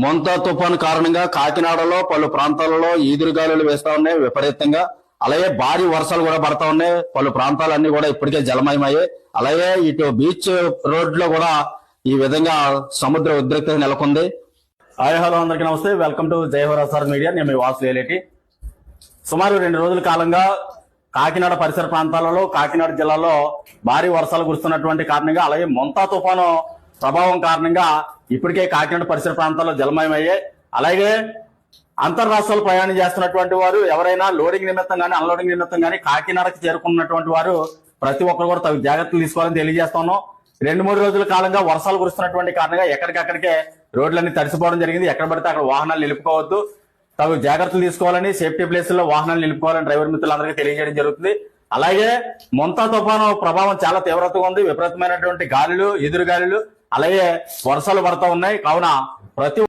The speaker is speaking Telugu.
మొంతా తుఫాను కారణంగా కాకినాడలో పలు ప్రాంతాలలో ఈదురుగాలులు వేస్తా ఉన్నాయి. విపరీతంగా. అలాగే భారీ వర్షాలు కూడా పడతా ఉన్నాయి. పలు ప్రాంతాలన్నీ కూడా ఇప్పటికే జలమయమయ్యాయి. అలాగే ఇటు బీచ్ రోడ్లో కూడా ఈ విధంగా సముద్ర ఉద్రిక్తత నెలకొంది. హాయ్ హలో అందరికీ నమస్తే. వెల్కమ్ టు జయవరాసార్ మీడియా. నేను మీ వాసు వేలేటి సుమారు రెండు రోజుల కాలంగా కాకినాడ పరిసర ప్రాంతాలలో కాకినాడ జిల్లాలో భారీ వర్షాలు కురుస్తున్నటువంటి కారణంగా అలాగే మొంతా తుఫాను ప్రభావం కారణంగా ఇప్పటికే కాకినాడ పరిసర ప్రాంతాల్లో జలమయమయ్యాయి అలాగే అంతర్రాష్ట్రాలు ప్రయాణం చేస్తున్నటువంటి వారు ఎవరైనా లోడింగ్ నిమిత్తం కానీ అన్లోడింగ్ నిమిత్తం కానీ కాకినాడకు చేరుకున్నటువంటి వారు ప్రతి ఒక్కరు కూడా తగు జాగ్రత్తలు తీసుకోవాలని తెలియజేస్తున్నాం రెండు మూడు రోజుల కాలంగా వర్షాలు కురుస్తున్నటువంటి కారణంగా ఎక్కడికక్కడికే రోడ్లన్నీ తడిసిపోవడం జరిగింది. ఎక్కడ పడితే అక్కడ వాహనాలు నిలుపుకోవద్దు. తగు జాగ్రత్తలు తీసుకోవాలని సేఫ్టీ ప్లేసుల్లో వాహనాలు నిలుపుకోవాలని డ్రైవర్ మిత్రులందరికీ తెలియజేయడం జరుగుతుంది. అలాగే మొంతా తుఫాను ప్రభావం చాలా తీవ్రతగా ఉంది. విపరీతమైనటువంటి గాలులు ఎదురు గాలులు అలాగే వర్షాలు పడతా ఉన్నాయి. కావున ప్రతి